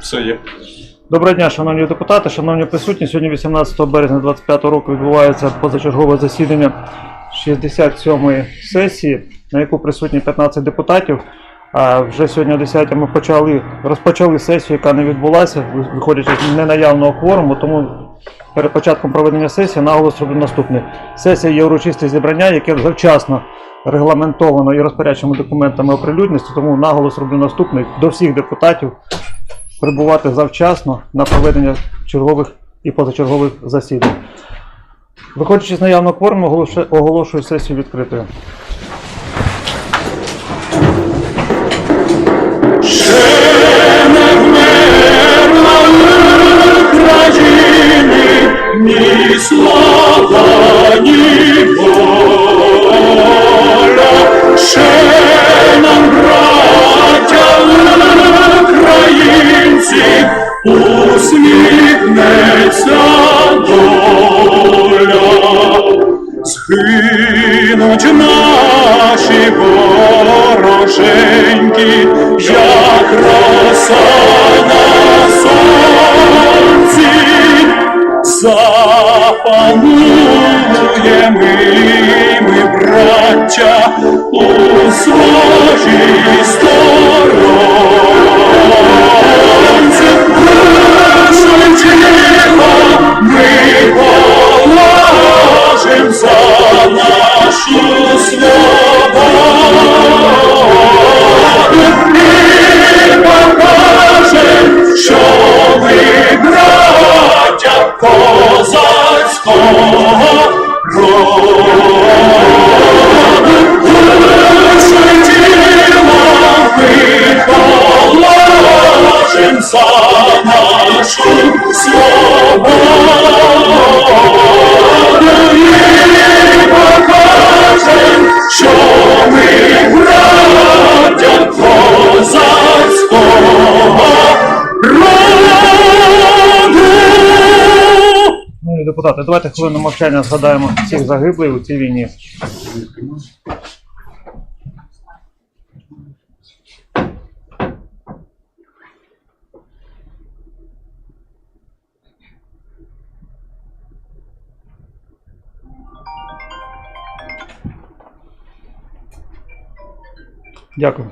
Все є. Доброго дня, шановні депутати, шановні присутні. Сьогодні 18 березня 2025 року відбувається позачергове засідання 67-ї сесії, на яку присутні 15 депутатів. А вже сьогодні о 10 ми почали, розпочали сесію, яка не відбулася, виходячи з ненаявного кворуму, тому перед початком проведення сесії наголос роблю наступне. Сесія є урочисте зібрання, яке завчасно регламентовано і розпорядчими документами оприлюдненості, тому наголос роблю наступний до всіх депутатів прибувати завчасно на проведення чергових і позачергових засідань. Виходячи з наявного кворуму, оголошую сесію відкритою. Запанує ми, браття, у своїй сторонці. Нашим тілом ми положим за нашу свободу і покажем, що депутати, давайте хвилину мовчання згадаємо всіх загиблих у цій війні. Дякую.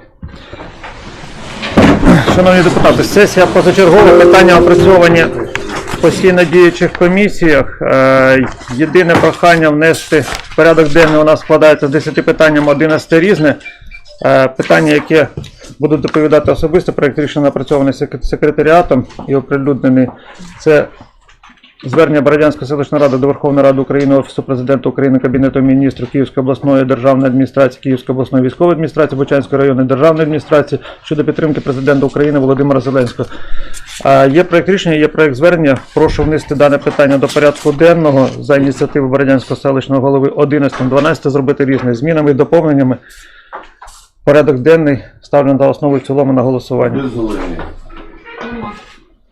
Шановні депутати, сесія позачергове питання опрацьовані постійно діючих комісіях. Е, Єдине прохання внести в порядок денний у нас складається з 10 питанням, 11 різне. Е, Питання, яке буду доповідати особисто, проєкт рішення напрацьований секретаріатом і оприлюднений. Це Звернення Бородянської селищної ради до Верховної Ради України, Офісу президента України, Кабінету міністрів Київської обласної державної адміністрації, Київської обласної військової адміністрації, Бучанської районної державної адміністрації щодо підтримки президента України Володимира Зеленського. Є проект рішення, є проект звернення. Прошу внести дане питання до порядку денного за ініціативи Бородянського селищного голови 11-12 зробити різними змінами і доповненнями. Порядок денний ставлю за основу в цілому на голосування.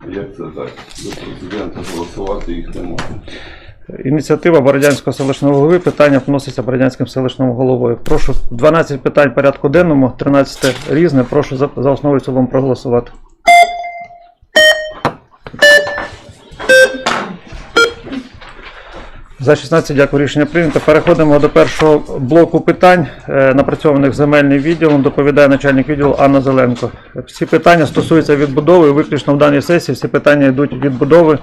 Як це так? До президента голосувати їх не можна. Ініціатива Бородянського селищного голови. Питання вноситься Бородянським селищним головою. Прошу 12 питань порядку денному, 13 різне. Прошу за, за основу цілому проголосувати. За 16 дякую, рішення прийнято. Переходимо до першого блоку питань, е, напрацьованих земельним відділом. Доповідає начальник відділу Анна Зеленко. Всі питання стосуються відбудови. Виключно в даній сесії всі питання йдуть відбудови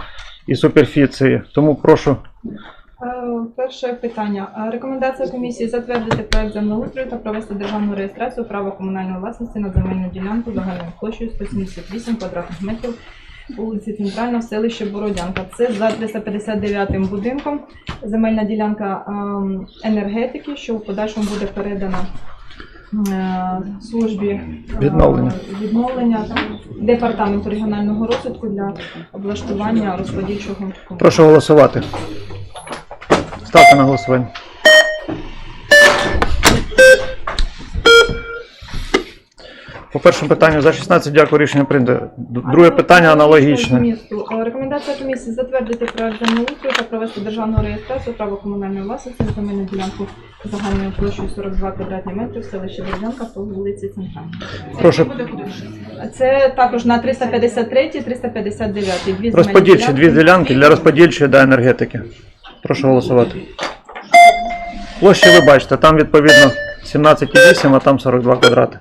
і суперфіції. Тому прошу Е, Перше питання. Е, Рекомендація комісії затвердити проект землеустрою та провести державну реєстрацію права комунальної власності на земельну ділянку загальною площею 178 квадратних метрів вулиці Центральна в селищі Бородянка. Це за 359 будинком. Земельна ділянка ем, енергетики, що в подальшому буде передана е, службі е, Відновлення. відновлення та департаменту регіонального розвитку для облаштування розподільчого. Прошу голосувати. Ставте на голосування. По першому питанню за 16, дякую, рішення прийнято. Друге питання аналогічне. Змісту. Е, Рекомендація комісії затвердити проект землеустрою та провести державну реєстрацію права комунальної власності на земельну ділянку загальною площею 42 квадратні метри в селищі Бердянка по вулиці Центральній. Прошу Це також на 353 359 Дві розподільчі дві ділянки для розподільчої та енергетики. Прошу голосувати. Площі ви бачите, там відповідно 17,8, а там 42 квадрати.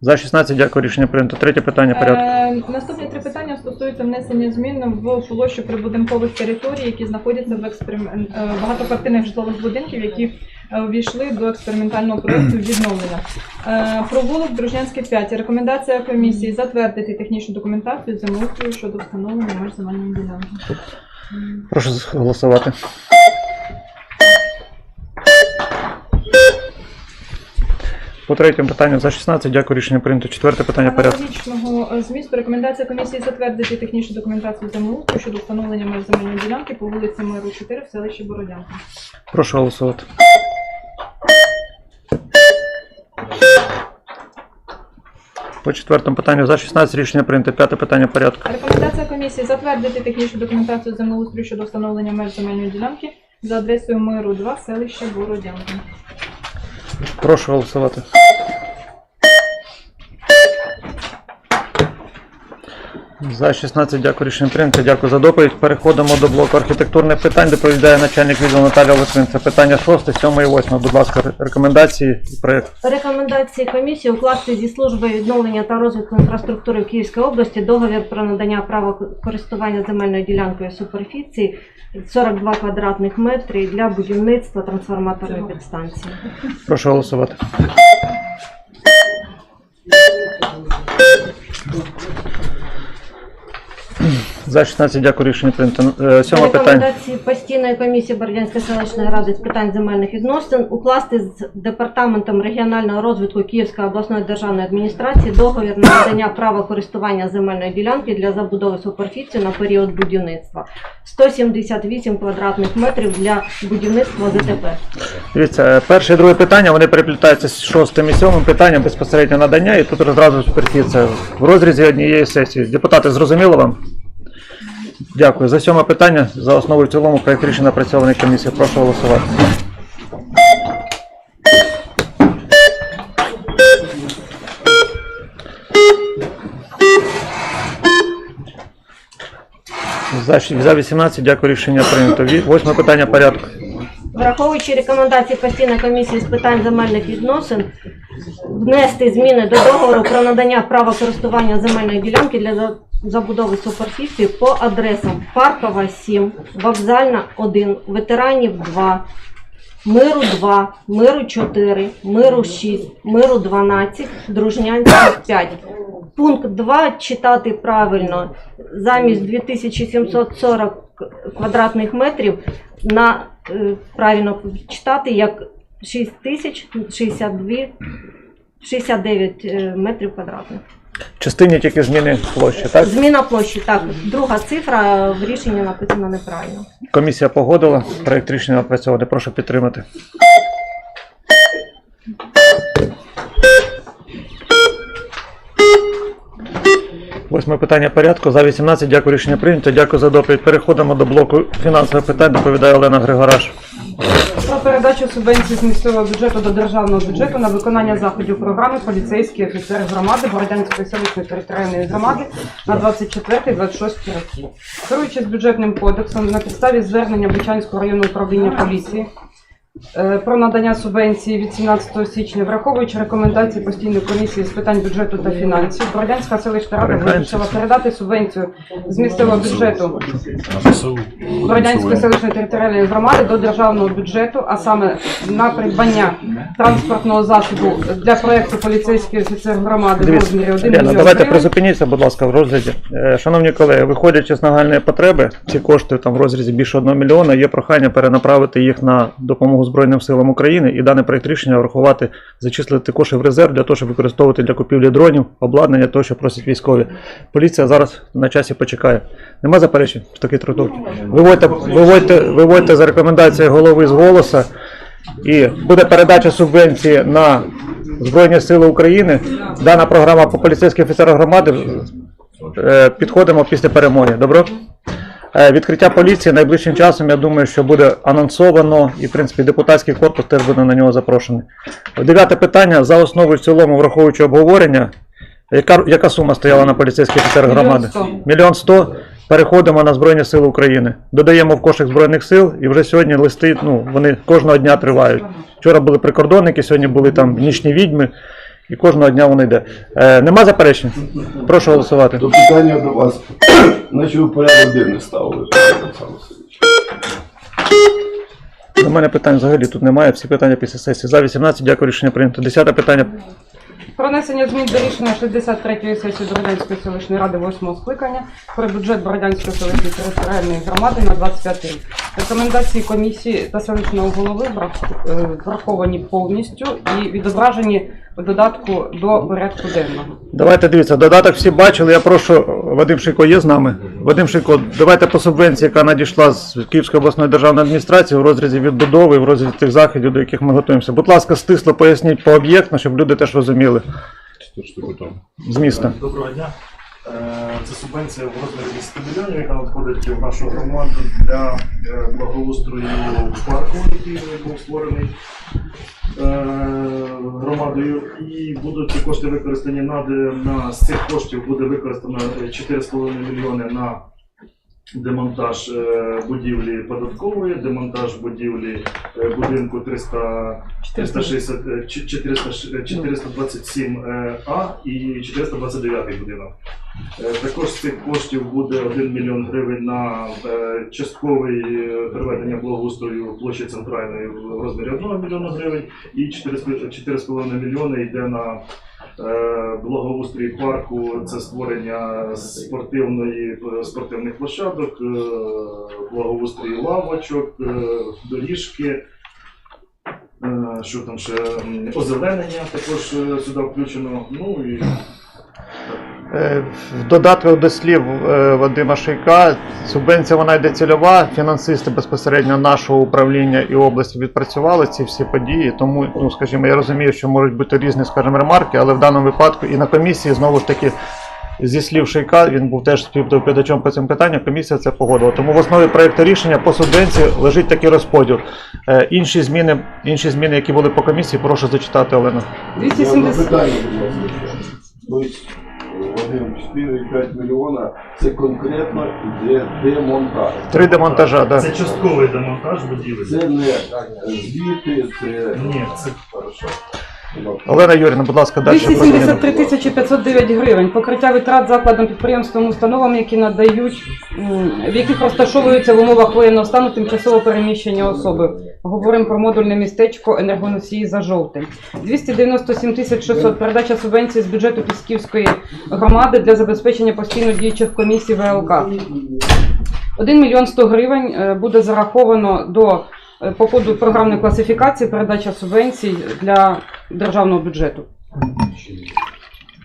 За 16, дякую, рішення прийнято. Третє питання порядку. Е, Наступні три питання стосуються внесення змін в площу прибудинкових територій, які знаходяться в експерим... е, багатоквартирних житлових будинків, які е, увійшли до експериментального проєкту відновлення. Е, Провулок Дружнянський 5. Рекомендація комісії затвердити технічну документацію землеустрою щодо встановлення меж земельної ділянки. Прошу голосувати. По третьому питанню за 16, дякую, рішення прийнято. Четверте питання порядку. Аналогічного змісту рекомендація комісії затвердити технічну документацію землеустрою щодо встановлення меж земельної ділянки по вулиці Миру 4 в селищі Бородянка. Прошу голосувати. По четвертому питанню за 16 рішення прийнято. П'яте питання порядку. Рекомендація комісії затвердити технічну документацію землеустрою щодо встановлення меж земельної ділянки за адресою Миру 2, селище Бородянка. Прошу голосувати. За 16 дякую рішення прийнято. Дякую за доповідь. Переходимо до блоку архітектурних питань. Доповідає начальник відділу Наталія Литвин. Це питання 6, 7 і 8. Будь ласка, рекомендації і проєкт. Рекомендації комісії укласти зі службою відновлення та розвитку інфраструктури в Київській області договір про надання права користування земельною ділянкою суперфіції 42 квадратних метри для будівництва трансформаторної підстанції. Прошу голосувати. За 16 дякую рішення прийнято. Е, Сьоме питання. Рекомендації постійної комісії Бородянської селищної ради з питань земельних відносин укласти з департаментом регіонального розвитку Київської обласної державної адміністрації договір на надання права користування земельної ділянки для забудови суперфіції на період будівництва 178 квадратних метрів для будівництва ЗТП. Дивіться, е, перше і друге питання, вони переплітаються з шостим і сьомим питанням безпосередньо надання, і тут одразу суперфіція в розрізі однієї сесії. Депутати, зрозуміло вам? Дякую. За сьоме питання, за основу в цілому, проєкт рішення напрацьований комісією. Прошу голосувати. За, за 18, дякую, рішення прийнято. Восьме питання порядку. Враховуючи рекомендації постійної комісії з питань земельних відносин, внести зміни до договору про надання права користування земельної ділянки для забудови суперфіції по адресам Паркова 7, Вокзальна 1, Ветеранів 2, Миру 2, Миру 4, Миру 6, Миру 12, Дружнянський 5. Пункт 2 читати правильно замість 2740 квадратних метрів на е, правильно читати як 6062 69 е, метрів квадратних. Частині тільки зміни площі, так? Зміна площі, так. Друга цифра в рішенні написана неправильно. Комісія погодила, проєкт рішення напрацьований. Прошу підтримати. Восьме питання порядку. За 18. Дякую, рішення прийнято. Дякую за доповідь. Переходимо до блоку фінансових питань. Доповідає Олена Григораш. Про передачу субвенцій з місцевого бюджету до державного бюджету на виконання заходів програми поліцейські офіцери громади Бородянської селищної територіальної громади на 24-26 роки. Керуючись бюджетним кодексом на підставі звернення Бучанського районного управління поліції про надання субвенції від 17 січня, враховуючи рекомендації постійної комісії з питань бюджету та фінансів, Бородянська селищна рада вирішила передати субвенцію з місцевого бюджету Бородянської селищної територіальної громади до державного бюджету, а саме на придбання транспортного засобу для проекту поліцейський офіцер громади в розмірі 1 Лена, мільйон давайте призупиніться, будь ласка, в розгляді. Е, Шановні колеги, виходячи з нагальної потреби, ці кошти там в розрізі більше 1 мільйона, є прохання перенаправити їх на допомогу Збройним силам України і дане проєкт рішення врахувати, зачислити кошти в резерв для того, щоб використовувати для купівлі дронів, обладнання, того, що просять військові. Поліція зараз на часі почекає. Нема заперечень в такий трудовий. Виводьте, виводьте, виводьте за рекомендацією голови з голоса. І буде передача субвенції на Збройні Сили України. Дана програма по поліцейських офіцерах громади. Е, Підходимо після перемоги. Добро? Е, Відкриття поліції найближчим часом, я думаю, що буде анонсовано, і в принципі депутатський корпус теж буде на нього запрошений. Дев'яте питання за основу в цілому, враховуючи обговорення. Яка, яка сума стояла на поліцейських офіцерах громади? Мільйон сто. Переходимо на Збройні Сили України. Додаємо в кошик Збройних сил, і вже сьогодні листи, ну, вони кожного дня тривають. Вчора були прикордонники, сьогодні були там нічні відьми, і кожного дня воно йде. Е, нема заперечень? Прошу голосувати. До питання до вас. Наче ви порядок денний ставили, Олександр Васильович. До мене питань взагалі тут немає, всі питання після сесії. За 18, дякую, рішення прийнято. Десяте питання. Про внесення змін до рішення 63-ї сесії Бородянської селищної ради 8 скликання про бюджет Бородянської селищної територіальної громади на 25 рік. Рекомендації комісії та селищного голови е, враховані повністю і відображені в додатку до порядку денного. Давайте дивіться, додаток всі бачили. Я прошу, Вадим Шийко є з нами? Вадим Шийко, давайте по субвенції, яка надійшла з Київської обласної державної адміністрації в розрізі відбудови, в розрізі тих заходів, до яких ми готуємося. Будь ласка, стисло поясніть по об'єктно, щоб люди теж розуміли з міста. Доброго дня. Е, Це субвенція в розмірі 100 мільйонів, яка надходить в нашу громаду для е, благоустрою парку, який був створений е, громадою. І будуть кошти використані на, на з цих коштів буде використано 4,5 мільйони на демонтаж е, будівлі податкової, демонтаж будівлі е, будинку 300 360, е, 400, 427 е, А і 429 будинок. Е, Також з цих коштів буде 1 мільйон гривень на е, частковий е, приведення благоустрою площі центральної в розмірі 1 мільйона гривень і 4,5 4,5 мільйони йде на благоустрій парку. Це створення спортивної спортивних площадок, е, благоустрій лавочок, е, доріжки. Е, Що там ще озеленення також е, сюди включено. Ну і Е, В додатку до слів е, Вадима Шийка, субвенція вона йде цільова, фінансисти безпосередньо нашого управління і області відпрацювали ці всі події. Тому, ну скажімо, я розумію, що можуть бути різні, скажімо, ремарки, але в даному випадку і на комісії знову ж таки. Зі слів Шийка, він був теж співдоповідачем по цим питанням, комісія це погодила. Тому в основі проекту рішення по субвенції лежить такий розподіл. Е, інші, зміни, інші зміни, які були по комісії, прошу зачитати, Олена. 270 Вадим, 4,5 мільйона це конкретно йде демонтаж. Три демонтажа, так. Це частковий демонтаж будівель. Це не звіти, це Ні, це хорошо. Олена Юрівна, будь ласка, далі. 273 тисячі 509 гривень. Покриття витрат закладам, підприємствам, установам, які надають, м, в яких розташовуються в умовах воєнного стану тимчасово переміщення особи. Говоримо про модульне містечко енергоносії за жовтень. 297 тисяч 600 передача субвенції з бюджету Пісківської громади для забезпечення постійно діючих комісій ВЛК. 1 мільйон 100 гривень е, буде зараховано до е, по коду програмної класифікації передача субвенцій для державного бюджету.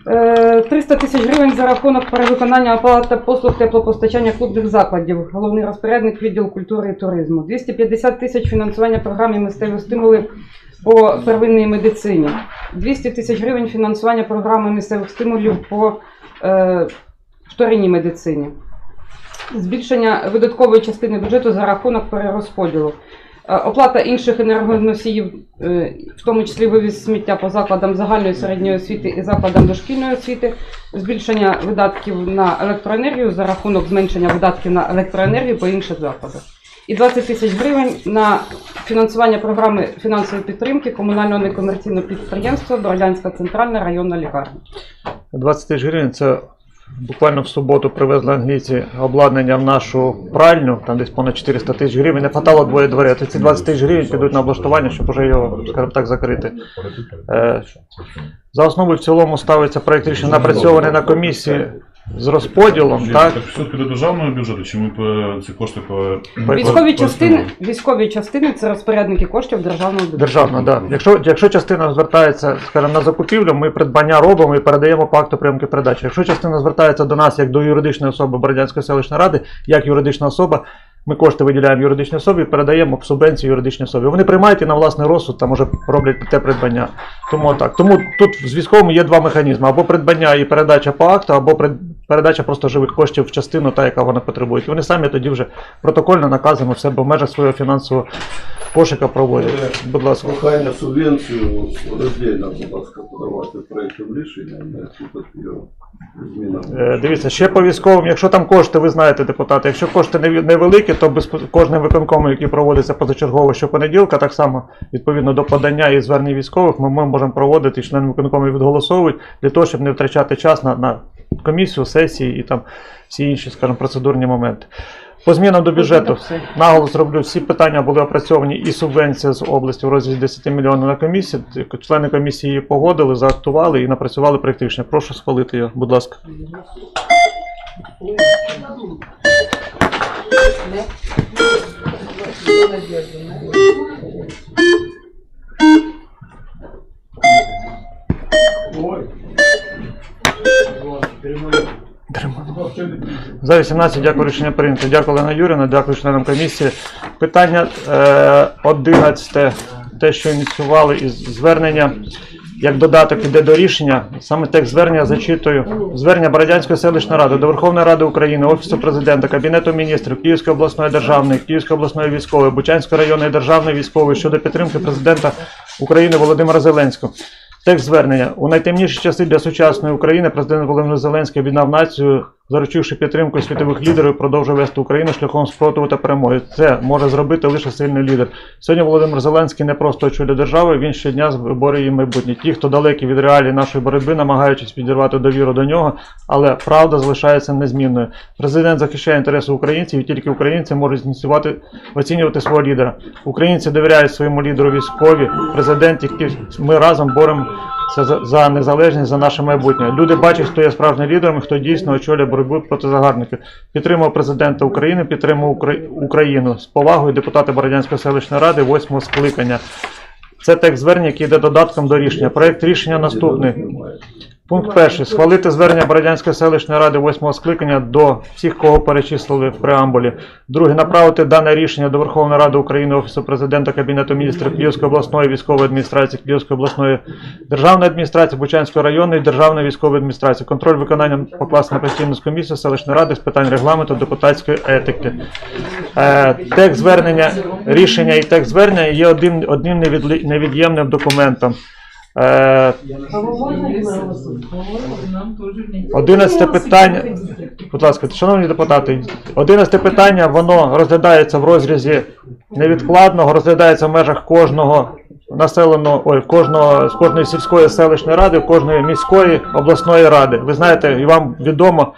Е, 300 тисяч гривень за рахунок перевиконання оплати послуг теплопостачання клубних закладів, головний розпорядник відділу культури і туризму. 250 тисяч фінансування програми місцеві стимули по первинній медицині. 200 тисяч гривень фінансування програми місцевих стимулів по е, вторинній медицині. Збільшення видаткової частини бюджету за рахунок перерозподілу. Е, Оплата інших енергоносіїв, е, в тому числі вивіз сміття по закладам загальної середньої освіти і закладам дошкільної освіти, збільшення видатків на електроенергію за рахунок зменшення видатків на електроенергію по інших закладах. І 20 тисяч гривень на фінансування програми фінансової підтримки комунального некомерційного підприємства Бородянська центральна районна лікарня. 20 тисяч гривень це буквально в суботу привезли англійці обладнання в нашу пральню, там десь понад 400 тисяч гривень. Не хватало двоє дверей. То ці 20 тисяч гривень підуть на облаштування, щоб уже його, скажімо так, закрити. Е, за основу в цілому ставиться проект рішення напрацьований на комісії з розподілом. Так? Так все до державного бюджету, чи ми по ці кошти по Військові по- частини, військові частини це розпорядники коштів державного бюджету. Державна, да. Якщо, якщо частина звертається, скажімо, на закупівлю, ми придбання робимо і передаємо по акту прийомки передачі. Якщо частина звертається до нас як до юридичної особи Бородянської селищної ради, як юридична особа, Ми кошти виділяємо юридичній особі, передаємо субвенцію юридичній особі. Вони приймають і на власний розсуд там уже роблять те придбання. Тому так. Тому тут з військовими є два механізми: або придбання і передача по акту, або прид- передача просто живих коштів в частину, та яка вони потребують. Вони самі тоді вже протокольно наказано в себе в межах свого фінансового кошика проводять. Будь ласка. Прохання субвенцію роздільно, будь ласка, подавати проєктом рішення, не слухати його. Е, Дивіться, ще по військовим, якщо там кошти, ви знаєте, депутати, якщо кошти невеликі, то без кожним виконкомом, який проводиться позачергово щопонеділка, так само відповідно до подання і звернень військових, ми, ми можемо проводити і члени виконкому відголосовують для того, щоб не втрачати час на, на комісію, сесії і там всі інші, скажімо, процедурні моменти. По змінам до бюджету наголос роблю, всі питання були опрацьовані і субвенція з області в розмірі 10 мільйонів на комісії. Члени комісії її погодили, заактували і напрацювали проєкт рішення. Прошу схвалити його, будь ласка. За 18 дякую рішення прийнято. Дякую Олена Юрівна, дякую членам комісії. Питання е, 11, те, що ініціювали із звернення, як додаток іде до рішення, саме текст звернення зачитую. Звернення Бородянської селищної ради до Верховної Ради України, Офісу президента, Кабінету міністрів, Київської обласної державної, Київської обласної військової, Бучанської районної державної військової щодо підтримки президента України Володимира Зеленського. Текст звернення. У найтемніші часи для сучасної України президент Володимир Зеленський об'єднав націю, заручивши підтримку світових лідерів, продовжує вести Україну шляхом спротиву та перемоги. Це може зробити лише сильний лідер. Сьогодні Володимир Зеленський не просто очолює державу, він щодня виборює її майбутнє. Ті, хто далекі від реалій нашої боротьби, намагаючись підірвати довіру до нього, але правда залишається незмінною. Президент захищає інтереси українців, і тільки українці можуть ініціювати оцінювати свого лідера. Українці довіряють своєму лідеру військові, президент, які ми разом боремося за, за незалежність, за наше майбутнє. Люди бачать, хто є справжнім лідером, хто дійсно очолює боротьбу проти загарбників. Підтримав президента України, підтримав Укра- Україну з повагою депутати Бородянської селищної ради, восьмого скликання. Це текст звернення, який йде додатком до рішення. Проект рішення наступний. Пункт перший. Схвалити звернення Бородянської селищної ради восьмого скликання до всіх, кого перечислили в преамбулі. Друге. Направити дане рішення до Верховної Ради України, Офісу президента, Кабінету міністрів Київської обласної військової адміністрації, Київської обласної державної адміністрації, Бучанської районної державної військової адміністрації. Контроль виконання покласти на постійну комісію селищної ради з питань регламенту депутатської етики. Е, текст звернення, рішення і текст звернення є одним, одним невід'ємним документом. Е, Одинадцяте питання. Будь ласка, шановні депутати, одинадцяте питання, воно розглядається в розрізі невідкладного, розглядається в межах кожного населеного, ой, кожного, з кожної сільської селищної ради, кожної міської обласної ради. Ви знаєте, і вам відомо,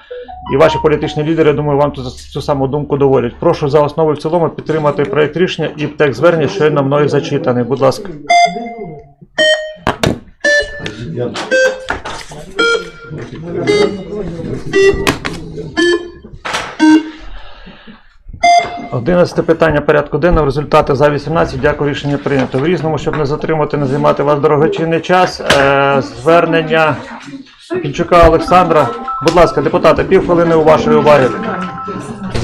і ваші політичні лідери, я думаю, вам цю, цю саму думку доводять. Прошу за основу і в цілому підтримати проєкт рішення і текст звернення, що на мною зачитаний. Будь ласка. Одинадцяте питання порядку денного. Результати за 18. Дякую, рішення прийнято. В різному, щоб не затримати, не займати вас дорогоцінний час. Е, звернення Пінчука Олександра. Будь ласка, депутати, півхвилини у вашої уваги.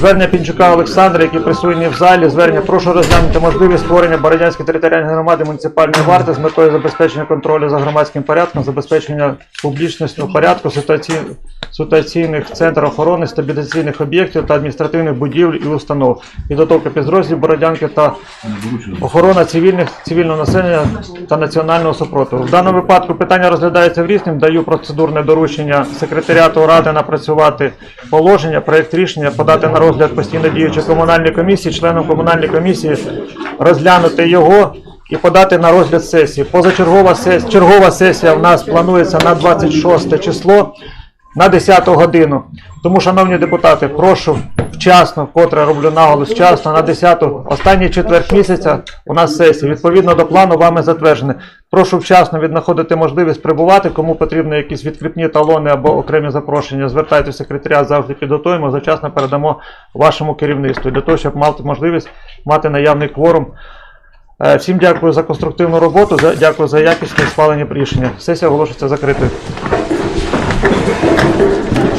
Звернення Пінчука Олександра, який присутній в залі. Звернення прошу розглянути можливість створення Бородянської територіальної громади муніципальної варти з метою забезпечення контролю за громадським порядком, забезпечення публічності порядку, ситуаці... ситуаційних центрів охорони, стабілізаційних об'єктів та адміністративних будівель і установ, підготовка підрозділів Бородянки та охорона цивільних цивільного населення та національного супротиву. В даному випадку питання розглядається в різним. Даю процедурне доручення секретаріату ради напрацювати положення, проєкт рішення, подати на розгляд постійно діючої комунальної комісії, членом комунальної комісії розглянути його. І подати на розгляд сесії. Позачергова сесія, чергова сесія в нас планується на 26 число на 10 годину. Тому, шановні депутати, прошу вчасно, вкотре роблю наголос, вчасно на 10 останній четверть місяця у нас сесія. Відповідно до плану вами затверджене. Прошу вчасно віднаходити можливість прибувати. Кому потрібні якісь відкріпні талони або окремі запрошення, звертайтеся в секретаріат, завжди підготуємо. Зачасно передамо вашому керівництву для того, щоб мати можливість мати наявний кворум. Е, Всім дякую за конструктивну роботу. Дякую за якісне схвалення рішення. Сесія оголошується закритою.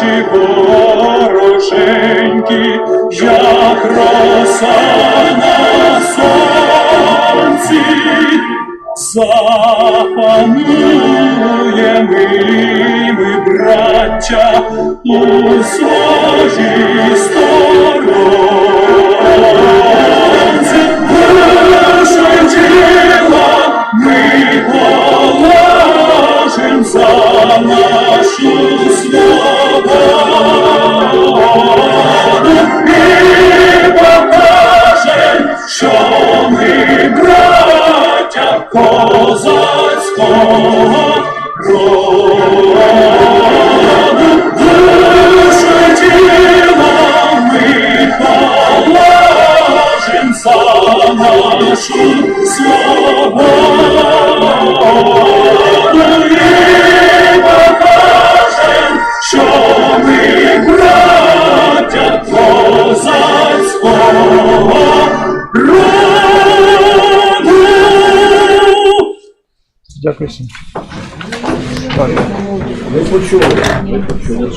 наші хорошенькі, як роса на сонці, запанує ми, браття, у своїй сторонці. Душу тіла ми ми браття козацького роду. Душу тіла ми положим за нашу свободу Дякую всім. Не почули. Почули.